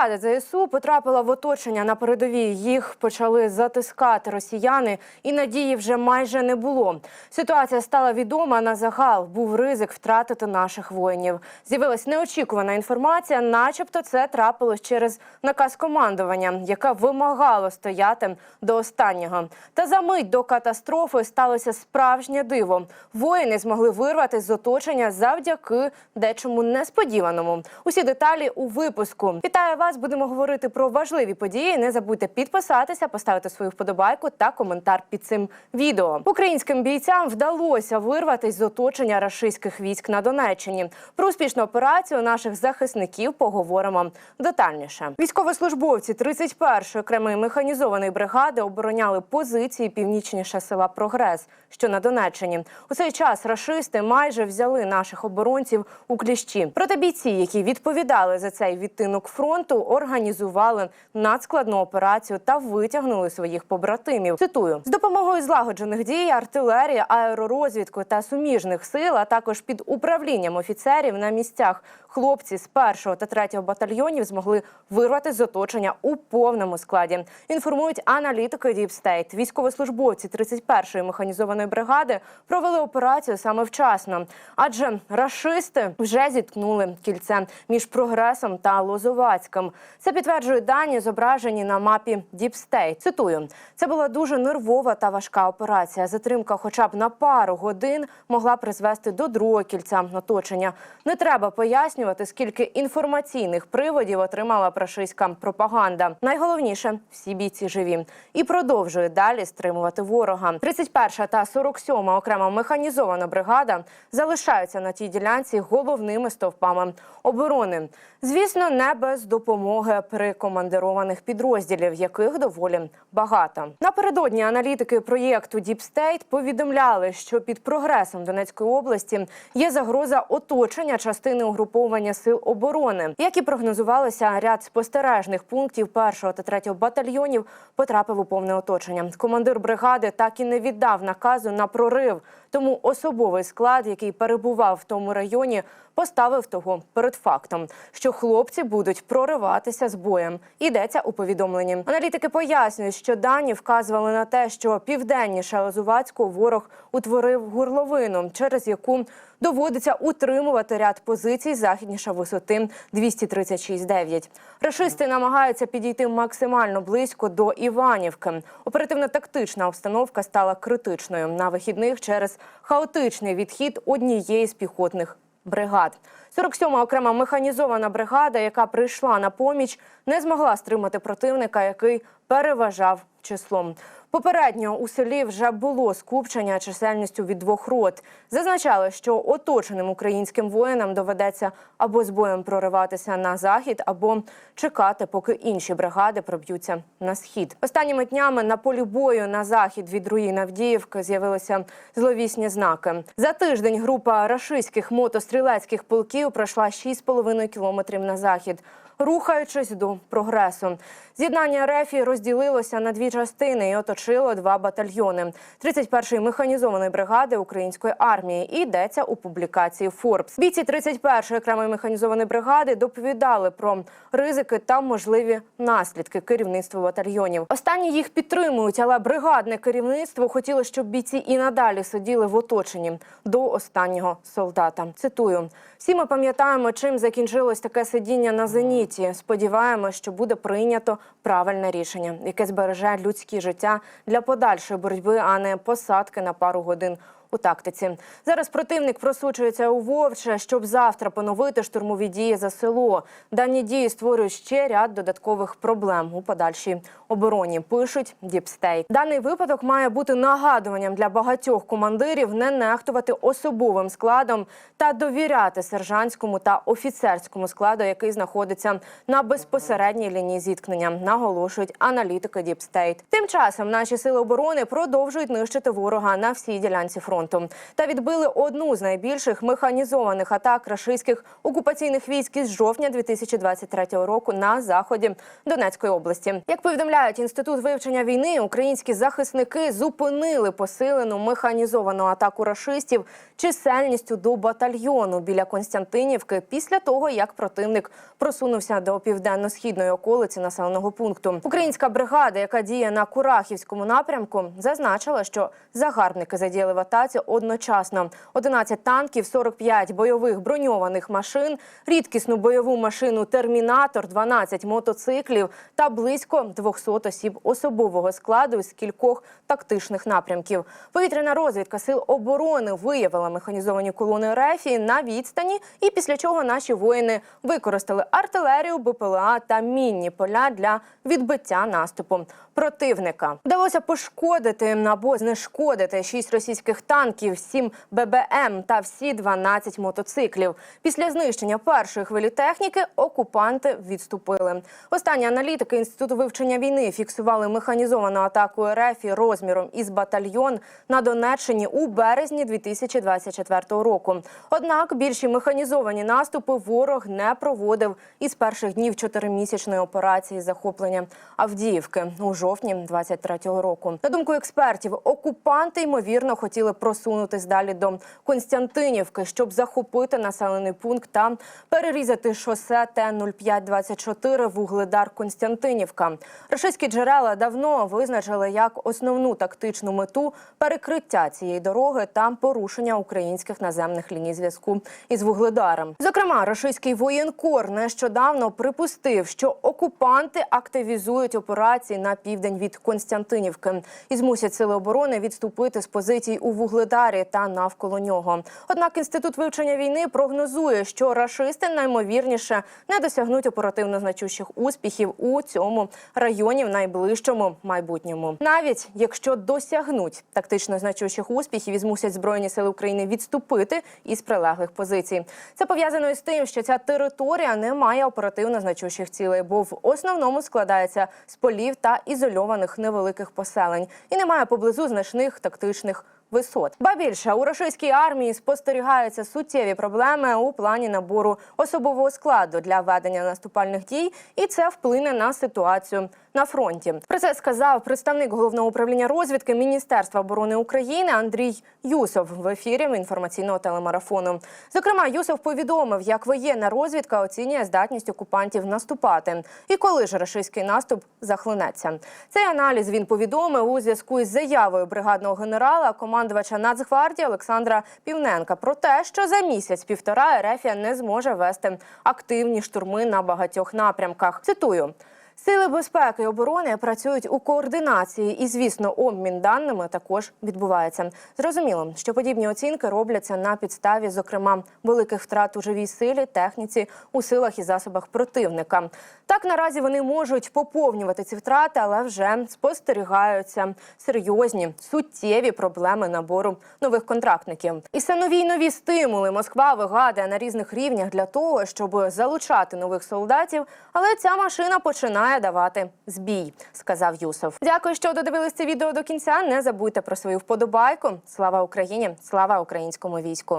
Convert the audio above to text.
Бригада ЗСУ потрапила в оточення на передовій. Їх почали затискати росіяни, і надії вже майже не було. Ситуація стала відома на загал. Був ризик втратити наших воїнів. З'явилась неочікувана інформація, начебто це трапилось через наказ командування, яке вимагало стояти до останнього. Та за мить до катастрофи сталося справжнє диво. Воїни змогли вирватися з оточення завдяки дечому несподіваному. Усі деталі у випуску. Вітаю вас! Будемо говорити про важливі події. Не забудьте підписатися, поставити свою вподобайку та коментар під цим відео. Українським бійцям вдалося вирватися з оточення рашистських військ на Донеччині. Про успішну операцію наших захисників поговоримо детальніше. Військовослужбовці 31-ї окремої механізованої бригади обороняли позиції північніше села Прогрес, що на Донеччині. У цей час рашисти майже взяли наших оборонців у кліщі. Проте бійці, які відповідали за цей відтинок фронту, організували надскладну операцію та витягнули своїх побратимів. Цитую з допомогою злагоджених дій, артилерії, аеророзвідки та суміжних сил, а також під управлінням офіцерів на місцях. Хлопці з першого та третього батальйонів змогли вирвати з оточення у повному складі. Інформують аналітики State. Військовослужбовці 31-ї механізованої бригади провели операцію саме вчасно, адже рашисти вже зіткнули кільце між прогресом та Лозовацьким. Це підтверджують дані, зображені на мапі State. Цитую: це була дуже нервова та важка операція. Затримка, хоча б на пару годин, могла призвести до другого кільця оточення. Не треба пояснювати, скільки інформаційних приводів отримала прашиська пропаганда. Найголовніше всі бійці живі і продовжують далі стримувати ворога. 31 та 47 окрема механізована бригада залишаються на тій ділянці головними стовпами оборони. Звісно, не без допомоги прикомандированих підрозділів, яких доволі багато. Напередодні аналітики проєкту State повідомляли, що під прогресом Донецької області є загроза оточення частини угруповання сил оборони. Як і прогнозувалося, ряд спостережних пунктів першого та третього батальйонів потрапив у повне оточення. Командир бригади так і не віддав наказу на прорив. Тому особовий склад, який перебував в тому районі, поставив того перед фактом, що хлопці будуть прориватися з боєм. Йдеться у повідомленні. Аналітики пояснюють, що дані вказували на те, що південніше Лозувацького ворог утворив горловину, через яку доводиться утримувати ряд позицій західніше висоти 236,9. Рашисти намагаються підійти максимально близько до Іванівки. Оперативно-тактична обстановка стала критичною на вихідних через хаотичний відхід однієї з піхотних бригад. 47-ма окрема механізована бригада, яка прийшла на поміч, не змогла стримати противника, який переважав числом. Попередньо у селі вже було скупчення чисельністю від двох рот. Зазначали, що оточеним українським воїнам доведеться або з боєм прориватися на захід, або чекати, поки інші бригади проб'ються на схід. Останніми днями на полі бою на захід від руїн Авдіївки з'явилися зловісні знаки. За тиждень група рашистських мотострілецьких полків пройшла 6,5 кілометрів на захід рухаючись до прогресу. З'єднання рефі розділилося на дві частини і оточило два батальйони 31-ї механізованої бригади української армії. І йдеться у публікації Форбс. Бійці 31-ї окремої механізованої бригади доповідали про ризики та можливі наслідки керівництва батальйонів. Останні їх підтримують, але бригадне керівництво хотіло, щоб бійці і надалі сиділи в оточенні до останнього солдата. Цитую: всі ми пам'ятаємо, чим закінчилось таке сидіння на зеніті. Сподіваємось, що буде прийнято правильне рішення, яке збереже людські життя для подальшої боротьби, а не посадки на пару годин. У тактиці зараз противник просучується у Вовче, щоб завтра поновити штурмові дії за село. Дані дії створюють ще ряд додаткових проблем у подальшій обороні. Пишуть Діпстейт. Даний випадок має бути нагадуванням для багатьох командирів не нехтувати особовим складом та довіряти сержантському та офіцерському складу, який знаходиться на безпосередній лінії зіткнення. Наголошують аналітики Діпстейт. Тим часом наші сили оборони продовжують нищити ворога на всій ділянці фронту. Фронту та відбили одну з найбільших механізованих атак рашистських окупаційних військ із жовтня 2023 року на заході Донецької області. Як повідомляють інститут вивчення війни, українські захисники зупинили посилену механізовану атаку рашистів чисельністю до батальйону біля Константинівки після того, як противник просунувся до південно-східної околиці населеного пункту. Українська бригада, яка діє на Курахівському напрямку, зазначила, що загарбники задіяли в атаці одночасно: 11 танків, 45 бойових броньованих машин, рідкісну бойову машину Термінатор, 12 мотоциклів та близько 200 осіб особового складу з кількох тактичних напрямків. Повітряна розвідка сил оборони виявила механізовані колони рефії на відстані, і після чого наші воїни використали артилерію, БПЛА та мінні поля для відбиття наступу противника. Вдалося пошкодити або знешкодити 6 російських танків, 7 ББМ та всі 12 мотоциклів. Після знищення першої хвилі техніки окупанти відступили. Останні аналітики інституту вивчення війни фіксували механізовану атаку РФ розміром із батальйон на Донеччині у березні 2024 року. Однак більші механізовані наступи ворог не проводив із перших днів чотиримісячної операції захоплення Авдіївки у жовтні 2023 року. На думку експертів, окупанти ймовірно хотіли просунутись далі до Константинівки, щоб захопити населений пункт та перерізати шосе Т-0524 Вугледар Константинівка. Рашистські джерела давно визначили як основну тактичну мету перекриття цієї дороги та порушення українських наземних ліній зв'язку із Вугледаром. Зокрема, рашистський воєнкор нещодавно припустив, що окупанти активізують операції на південь від Константинівки і змусять сили оборони відступити з позицій у Вугледарі та навколо нього. Однак інститут вивчення війни прогнозує, що рашисти наймовірніше не досягнуть оперативно значущих успіхів у цьому районі в найближчому майбутньому. Навіть якщо досягнуть тактично значущих успіхів і змусять збройні сили України відступити із прилеглих позицій. Це пов'язано із тим, що ця територія не має оперативно значущих цілей, бо в основному складається з полів та ізольованих невеликих поселень і немає поблизу значних тактичних. Висот. Ба більше у російській армії спостерігаються суттєві проблеми у плані набору особового складу для ведення наступальних дій, і це вплине на ситуацію на фронті. Про це сказав представник головного управління розвідки Міністерства оборони України Андрій Юсов в ефірі інформаційного телемарафону. Зокрема, Юсов повідомив, як воєнна розвідка оцінює здатність окупантів наступати, і коли ж рашистський наступ захлинеться. Цей аналіз він повідомив у зв'язку із заявою бригадного генерала командувача Нацгвардії Олександра Півненка про те, що за місяць-півтора Ерефія не зможе вести активні штурми на багатьох напрямках. Цитую. Сили безпеки і оборони працюють у координації, і звісно, обмін даними також відбувається. Зрозуміло, що подібні оцінки робляться на підставі, зокрема, великих втрат у живій силі, техніці, у силах і засобах противника. Так наразі вони можуть поповнювати ці втрати, але вже спостерігаються серйозні суттєві проблеми набору нових контрактників. І все нові й нові стимули Москва вигадує на різних рівнях для того, щоб залучати нових солдатів. Але ця машина починає давати збій, сказав Юсов. Дякую, що додивились це відео до кінця. Не забудьте про свою вподобайку. Слава Україні! Слава українському війську!